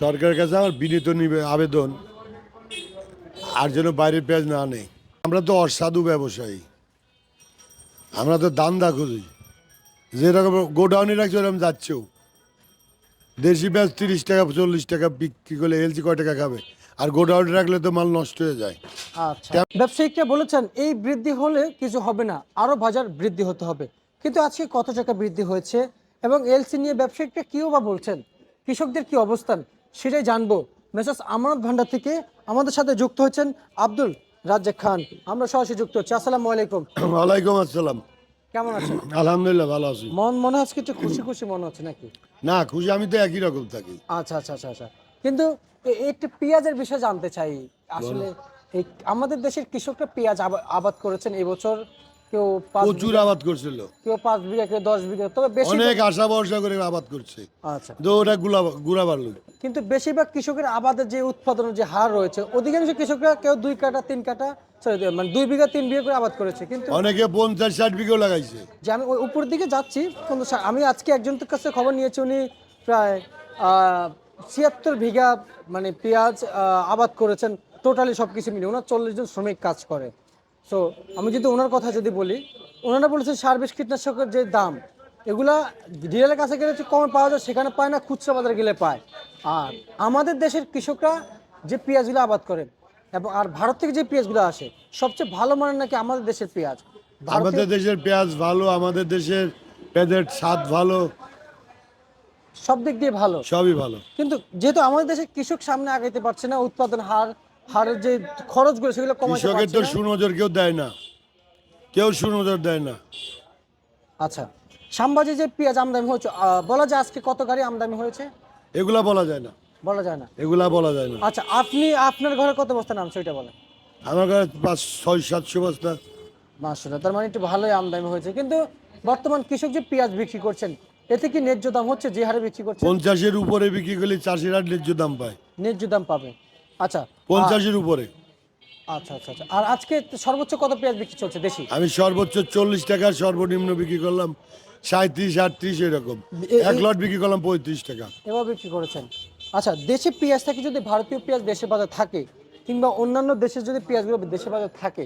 সরকারের কাছে আমার বিনীত নিবে আবেদন, আর যেন বাইরের পেঁয়াজ না নেই। আমরা তো অসাধু ব্যবসায়ী। আমরা তো দান্দা খুঁজি। যেরকম গোডাউনে রাখছি, ওরকম যাচ্ছেও। দেশি পেঁয়াজ তিরিশ টাকা, চল্লিশ টাকা বিক্রি করলে এলসি কয় টাকা খাবে? আর গোডাউনে রাখলে তো মাল নষ্ট হয়ে যায়। আচ্ছা। ব্যবসায়িকরা বলেছেন, এই বৃদ্ধি হলে কিছু হবে না, আরও বাজার বৃদ্ধি হতে হবে। কিন্তু আজকে কত টাকা বৃদ্ধি হয়েছে? এবং এলসি নিয়ে ব্যবসায়িকরা কিও বা বলছেন? কৃষকদের কি অবস্থান? সেটাই জানব। মেসাস আমানত ভান্ডার থেকে আমাদের সাথে যুক্ত হচ্ছেন আব্দুল রাজ্জাক খান। আমরা সরাসরি যুক্ত হচ্ছি। আসসালামু আলাইকুম। ওয়ালাইকুম আসসালাম। কেমন আছেন? আলহামদুলিল্লাহ ভালো আছি। মন মনে হচ্ছে কিছু খুশি খুশি মনে হচ্ছে নাকি? না খুশি আমি তো একই রকম থাকি। আচ্ছা আচ্ছা আচ্ছা আচ্ছা। কিন্তু একটু পেঁয়াজের বিষয়ে জানতে চাই। আসলে এই আমাদের দেশের কৃষকরা পেঁয়াজ আবাদ করেছেন এবছর। কেউ প্রচুর আবাদ করছিল। কেউ পাঁচ বিঘা কেউ দশ বিঘা তবে বেশি অনেক আশা ভরসা করে আবাদ করছে। আচ্ছা। তো ওটা গুলা গুড়া বাড়লো। কিন্তু বেশিরভাগ কৃষকের আবাদের যে উৎপাদনের যে হার রয়েছে অধিকাংশ কৃষকরা কেউ দুই কাটা তিন কাটা মানে দুই বিঘা তিন বিঘা করে আবাদ করেছে। কিন্তু অনেকে পঞ্চাশ ষাট বিঘেও লাগাইছে। যে আমি ওই উপরের দিকে যাচ্ছি কিন্তু আমি আজকে একজনের কাছে খবর নিয়েছি উনি প্রায় ছিয়াত্তর বিঘা মানে পেঁয়াজ আবাদ করেছেন টোটালি সব কিছু মিলিয়ে। ওনার চল্লিশ জন শ্রমিক কাজ করে। সো আমি যদি ওনার কথা যদি বলি ওনারা বলেছেন সার বিষ কীটনাশকের যে দাম এগুলা ডিলারের কাছে গেলে কমে পাওয়া যায় সেখানে পায় না খুচরা বাজারে গেলে পায়। আর আমাদের দেশের কৃষকরা যে পেঁয়াজগুলো আবাদ করেন এবং আর ভারত থেকে যে পেঁয়াজগুলো আসে সবচেয়ে ভালো মানের নাকি আমাদের দেশের পেঁয়াজ। আমাদের দেশের পেঁয়াজ ভালো আমাদের দেশের পেঁয়াজের স্বাদ ভালো। সব দিক দিয়ে ভালো। সবই ভালো। কিন্তু যেহেতু আমাদের দেশে কৃষক সামনে আগাইতে পারছে না উৎপাদন হার হারের যে খরচগুলো সেগুলো কমাতে কৃষকের পারছে তো না। সুনজর কেউ দেয় না। কেউ সুনজর দেয় না। আচ্ছা সামবাজে যে পেঁয়াজ আমদানি হয়েছে আহ, বলা যায় আজকে কত গাড়ি আমদানি হয়েছে? এগুলা বলা যায় না। বলা যায় না। এগুলা বলা যায় না। আচ্ছা আপনি আপনার ঘরে কত বস্তা নামছে ওইটা বলেন। আমার কাছে পাঁচ ছয় সাতশো বস্তা। মাসুরা তার মানে একটু ভালোই আমদানি হয়েছে। কিন্তু বর্তমান কৃষক যে পেঁয়াজ বিক্রি করছেন এতে কি ন্যায্য দাম হচ্ছে? যে হারে বিক্রি করছেন? পঞ্চাশের উপরে বিক্রি করলে চাষিরা ন্যায্য দাম পায়। ন্যায্য দাম পাবে। আচ্ছা পঞ্চাশের উপরে। আচ্ছা আচ্ছা আচ্ছা। আর আজকে সর্বোচ্চ কত পেঁয়াজ বিক্রি চলছে দেশি? আমি সর্বোচ্চ চল্লিশ টাকা সর্বনিম্ন বিক্রি করলাম সাঁত্রিশ আটত্রিশ এরকম। এক লট বিক্রি করলাম পঁয়ত্রিশ টাকা। এবার বিক্রি করেছেন। আচ্ছা দেশে পেঁয়াজ থাকে যদি ভারতীয় পেঁয়াজ দেশের বাজার থাকে কিংবা অন্যান্য দেশের যদি পেঁয়াজগুলো দেশের বাজার থাকে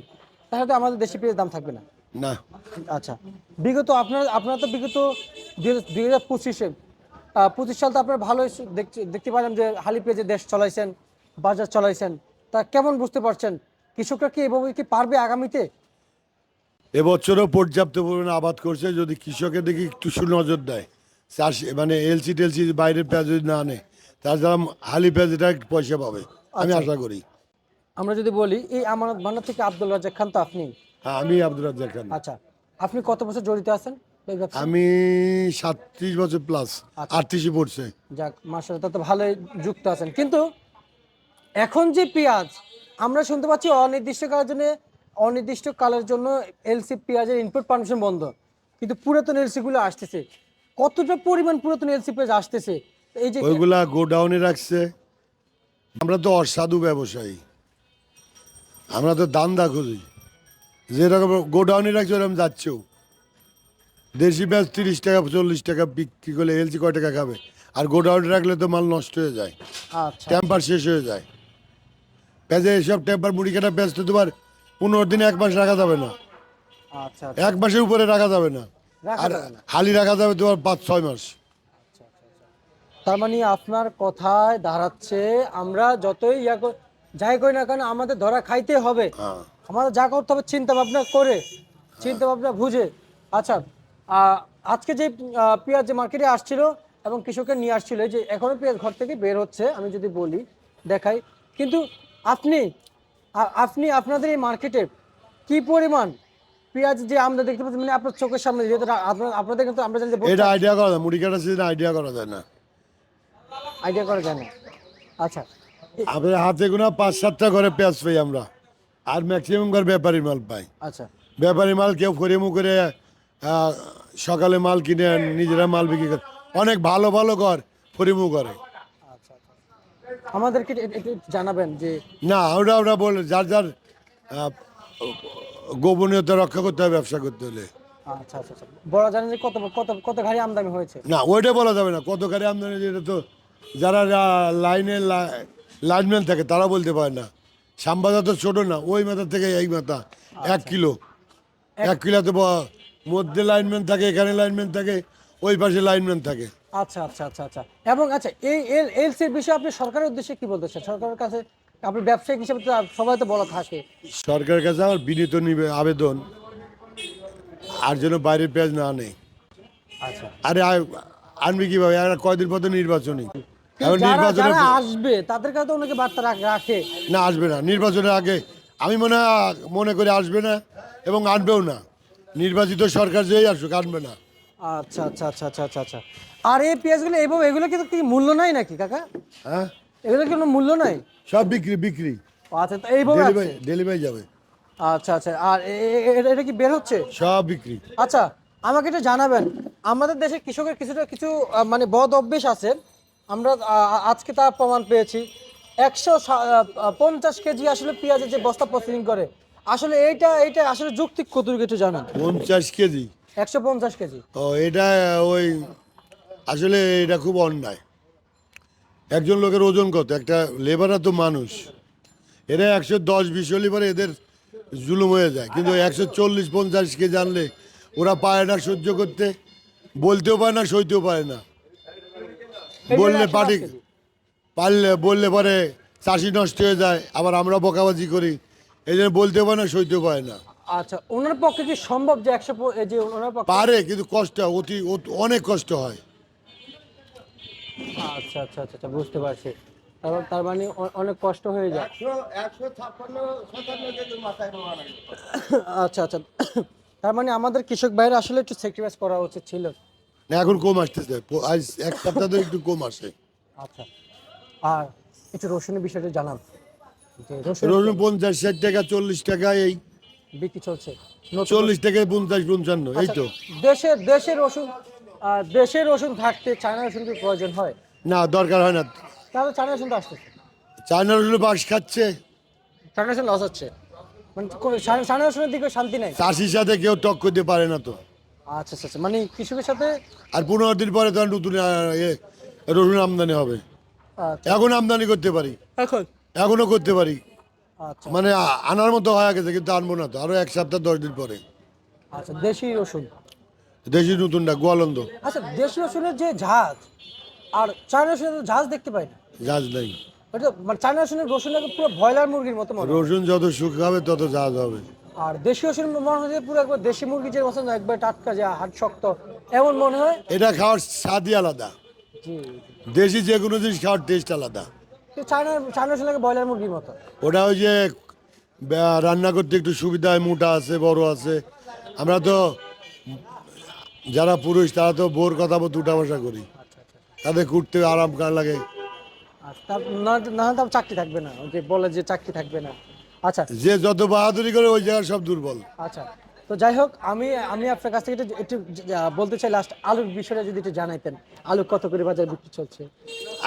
তাহলে তো আমাদের দেশি পেঁয়াজ দাম থাকবে না। না। আচ্ছা বিগত আপনার আপনারা তো বিগত দুই হাজার পঁচিশে পঁচিশ সাল তো আপনারা ভালোই দেখতে দেখতে পারেন যে হালি পেঁয়াজে দেশ চলাইছেন। বাজার চলাইছেন। তা কেমন বুঝতে পারছেন? কৃষকরা কি এভাবে কি পারবে আগামীতে? এবছরও পর্যাপ্ত পরিমাণে আবাদ করছে যদি কৃষকের দিকে একটু সুনজর দেয়। চাষ মানে এলসি টেলসি বাইরের পেঁয়াজ যদি না আনে তার দ্বারা হালি পেঁয়াজ এটা পয়সা পাবে। আমি আশা করি। আমরা যদি বলি এই আমানত ভান্ডার থেকে আব্দুল রাজ্জাক খান তো আপনি। হ্যাঁ আমি আব্দুল রাজ্জাক খান। আচ্ছা আপনি কত বছর জড়িত আছেন আমি সাতত্রিশ বছর প্লাস আচ্ছা। আটত্রিশে পড়ছে। যাক মাসের তো ভালোই যুক্ত আছেন। কিন্তু এখন যে পেঁয়াজ আমরা শুনতে পাচ্ছি অনির্দিষ্টকালের জন্য অনির্দিষ্টকালের জন্য এলসি পেঁয়াজের ইনপুট পারমিশন বন্ধ। কিন্তু পুরাতন এলসি গুলো আসতেছে। কতটা পরিমাণ পুরাতন এলসি পেঁয়াজ আসতেছে? এই যে ওইগুলা গোডাউনে রাখছে। আমরা তো অসাধু ব্যবসায়ী। আমরা তো দান্দা খুঁজি। যেরকম গোডাউনে রাখছে ওরকম যাচ্ছেও। দেশি পেঁয়াজ তিরিশ টাকা চল্লিশ টাকা বিক্রি করলে এলসি কয় টাকা খাবে? আর গোডাউনে রাখলে তো মাল নষ্ট হয়ে যায়। আচ্ছা। টেম্পার শেষ হয়ে যায়। পেঁয়াজে এসব টেম্পার মুড়ি কাটা পেঁয়াজ তো তোমার পনেরো দিনে এক মাস রাখা যাবে না। আচ্ছা এক মাসের উপরে রাখা যাবে না। রাখা আর যাবে না। হালি রাখা যাবে তোমার পাঁচ ছয় মাস। তার মানে আপনার কথায় দাঁড়াচ্ছে আমরা যতই ইয়া কর- যাই করি না কেন আমাদের ধরা খাইতে হবে। হ্যাঁ। আমাদের যা করতে হবে চিন্তা ভাবনা করে চিন্তা ভাবনা বুঝে। আচ্ছা আহ, আজকে যে আহ, পেঁয়াজ যে মার্কেটে আসছিল এবং কৃষকের নিয়ে আসছিল এই যে এখনও পেঁয়াজ ঘর থেকে বের হচ্ছে আমি যদি বলি দেখাই। কিন্তু আপনি আপনি আপনাদের এই মার্কেটে কি পরিমাণ পেঁয়াজ যে আমরা দেখতে পাচ্ছি মানে আপনার চোখের সামনে যেহেতু আপনার আপনাদের কিন্তু আমরা জানি এটা আইডিয়া করা যায় মুড়ি কাটা সিজন আইডিয়া করা যায় না। আইডিয়া করে জানে আচ্ছা। এ- আপনার হাতে গোনা পাঁচ সাতটা ঘরে পেঁয়াজ পাই আমরা আর ম্যাক্সিমাম ঘর ব্যাপারী মাল পাই। আচ্ছা। ব্যাপারী মাল কেউ ফরিমু করে সকালে মাল কিনে নিজেরা মাল বিক্রি করে অনেক ভালো ভালো ঘর ফরিমু করে। আচ্ছা আচ্ছা আমাদেরকে একটু- জানাবেন যে না ওরা ওরা বলে যার যার গোপনীয়তা রক্ষা করতে হয় ব্যবসা করতে হলে। আচ্ছা আচ্ছা আচ্ছা। বলা জানেন যে কত কত কত গাড়ি আমদানি হয়েছে? না ওইটা বলা যাবে না। কত গাড়ি আমদানি এটা তো যারা লাইনে লাইনম্যান থাকে তারা বলতে পারে না। সাম্বাদা তো ছোট না ওই মাথা থেকে এই মাথা এক কিলো। এক কিলোতে ব- মধ্যে লাইনম্যান থাকে এখানে লাইনম্যান থাকে ওই পাশে লাইনম্যান থাকে। আচ্ছা আচ্ছা আচ্ছা আচ্ছা। এবং আচ্ছা এই এল এলসির বিষয়ে আপনি সরকারের উদ্দেশ্যে কি বলতে চান? সরকারের কাছে আপনি ব্যবসায়িক হিসেবে তো সবাই তো বলা থাকে। সরকারের কাছে আমার বিনীত নিবে আবেদন। আর যেন বাইরে পেঁয়াজ না আনে আচ্ছা। আরে আনবি কীভাবে? আর কয়দিন পর নির্বাচনী। এখন যারা আসবে তাদের কাছে তো অনেকে বার্তা রাখ- রাখে। না আসবে না। নির্বাচনের আগে আমি মনে মনে করি আসবে না এবং আনবেও না। নির্বাচিত সরকার যেই আসুক আনবে না। আচ্ছা আচ্ছা আচ্ছা আচ্ছা আচ্ছা আচ্ছা। আর এই পেঁয়াজগুলো এইভাবে এগুলো কিন্তু কি মূল্য নাই নাকি কাকা? হ্যাঁ? এগুলো কি কোনো মূল্য নাই? সব বিক্রি বিক্রি। আচ্ছা তো এইভাবে ডেলিভারি ডেলিভারি যাবে। আচ্ছা আচ্ছা আর এটা কি বের হচ্ছে? সব বিক্রি। আচ্ছা আমাকে একটু জানাবেন আমাদের দেশে কৃষকের কিছুটা কিছু মানে বদ অভ্যেস আছে। আমরা আজকে তার প্রমাণ পেয়েছি। একশো পঞ্চাশ কেজি আসলে পেঁয়াজের যে বস্তা প্রসেসিং করে। আসলে এইটা এইটা আসলে যুক্তি কতটুকু একটু জানান। পঞ্চাশ কেজি? একশো পঞ্চাশ কেজি। ও এটা ওই আসলে এটা খুব অন্যায়। একজন লোকের ওজন কত? একটা লেবাররা তো মানুষ। এরা একশো দশ বিশ হলে পরে এদের জুলুম হয়ে যায়। কিন্তু একশো চল্লিশ পঞ্চাশ কেজি আনলে ওরা পায় না সহ্য করতে বলতেও পারে না সইতেও পারে না। বললে 105 পাটি পারলে বললে পরে চাষি নষ্ট হয়ে যায় আবার আমরা বকাবাজি করি। এই জন্য বলতেও পারে না সইতেও পারে না। আচ্ছা ওনার পক্ষে কি সম্ভব যে একশো যে ওনার পক্ষে পারে কিন্তু কষ্ট অতি অনেক কষ্ট হয়। আচ্ছা আচ্ছা আচ্ছা আচ্ছা, বুঝতে পারছি। তার তার মানে অনেক কষ্ট হয়ে যায়। আচ্ছা আচ্ছা। তার মানে আমাদের কৃষক ভাইরা আসলে একটু স্যাক্রিফাইস করা উচিত ছিল। না, এখন কম আসতেছে। আজ এক সপ্তাহ ধরে একটু কম আসে। আচ্ছা। আর একটু রসুনের বিষয়টা জানান। রসুন রসুন পঞ্চাশ ষাট টাকা চল্লিশ টাকা এই বিক্রি চলছে। চল্লিশ থেকে পঞ্চাশ পঞ্চান্ন এই তো। আচ্ছা, দেশের দেশের রসুন দেশের রসুন থাকতে চায়না রসুন কি প্রয়োজন হয়? না দরকার হয় না। তাহলে চায়না রসুন তো আসতেছে চায়না রসুন বাস খাচ্ছে। চায়না রসুন লস হচ্ছে। মানে কোনো- চায়না রসুনের দিকে শান্তি নাই। চাষির সাথে কেউ টক করতে পারে না তো। আচ্ছা আচ্ছা আচ্ছা। মানে কৃষকের সাথে? আর পনেরো দিন পরে তো নতুন রসুন আমদানি হবে। আচ্ছা, এখন আমদানি করতে পারি। এখন? এখনও করতে পারি। মানে আনার মতো হয়ে গেছে কিন্তু আনব না তো আরও এক সপ্তাহ দশ দিন পরে। আচ্ছা দেশি রসুন? দেশি নতুনটা গোয়ালন্দ। আচ্ছা দেশি রসুনের যে ঝাঁজ আর চায়না রসুনের ঝাঁজ দেখতে পাই না। জাহাজ নেই। ওটা মানে চায়না রসুনের রসুনটাকে পুরো ব্রয়লার মুরগির মতো মনে হয়। রসুন যত শুকাবে তত জাহাজ হবে। আর দেশি রসুন মনে হয় যে পুরো একবার দেশি মুরগি যে মতন একবার টাটকা যে হাট শক্ত এমন মনে হয়? এটা খাওয়ার স্বাদই আলাদা। জি। দেশি যে কোনো জিনিস খাওয়ার টেস্ট আলাদা। কিন্তু চায়না চায়না লাগে ব্রয়লার মুরগির মতো। ওটা ওই যে রান্না করতে একটু সুবিধা হয় মোটা আছে বড় আছে। আমরা তো যারা পুরুষ তারা তো বোর কথা মতো উঠা বসা করি। তাদের কুটতে আরাম কার লাগে? না তার চাকরি থাকবে না। যে বলে যে চাকরি থাকবে না। আচ্ছা। যে যত বাহাদুরি করে ওই জায়গায় সব দুর্বল। আচ্ছা। তো যাই হোক আমি আমি আপনার কাছ থেকে একটু একটু বলতে চাই লাস্ট আলুর বিষয়টা যদি একটু জানাইতেন। আলু কত করে বাজার বিক্রি চলছে?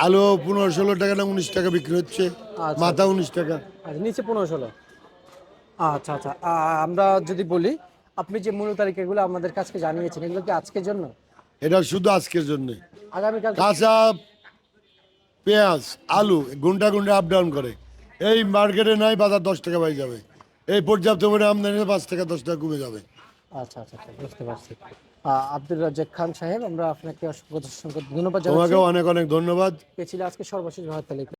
আলু পনেরো ষোলো টাকা না উনিশ টাকা বিক্রি হচ্ছে আচ্ছা। মাথা উনিশ টাকা। আচ্ছা নিচে পনেরো ষোলো। আচ্ছা আচ্ছা আমরা যদি বলি আপনি যে মূল তারিখগুলো আমাদের কাছে জানিয়েছেন এগুলো কি আজকের জন্য? এটা শুধু আজকের জন্য। আগামীকাল কাঁচা পেঁয়াজ আলু গুন্ডা গুন্ডা আপ ডাউন করে। এই মার্কেটে নাই বাজার দশ টাকা পাই যাবে। এই পর্যাপ্ত পরিমাণে আমদানি পাঁচ টাকা দশ টাকা কমে যাবে। আচ্ছা আচ্ছা আচ্ছা বুঝতে পারছি। আব্দুল রাজ্জাক খান সাহেব আমরা আপনাকে অসংখ্য অসংখ্য ধন্যবাদ জানাচ্ছি। অনেক অনেক ধন্যবাদ। এ ছিল আজকে সর্বশেষ ভারত তালিকা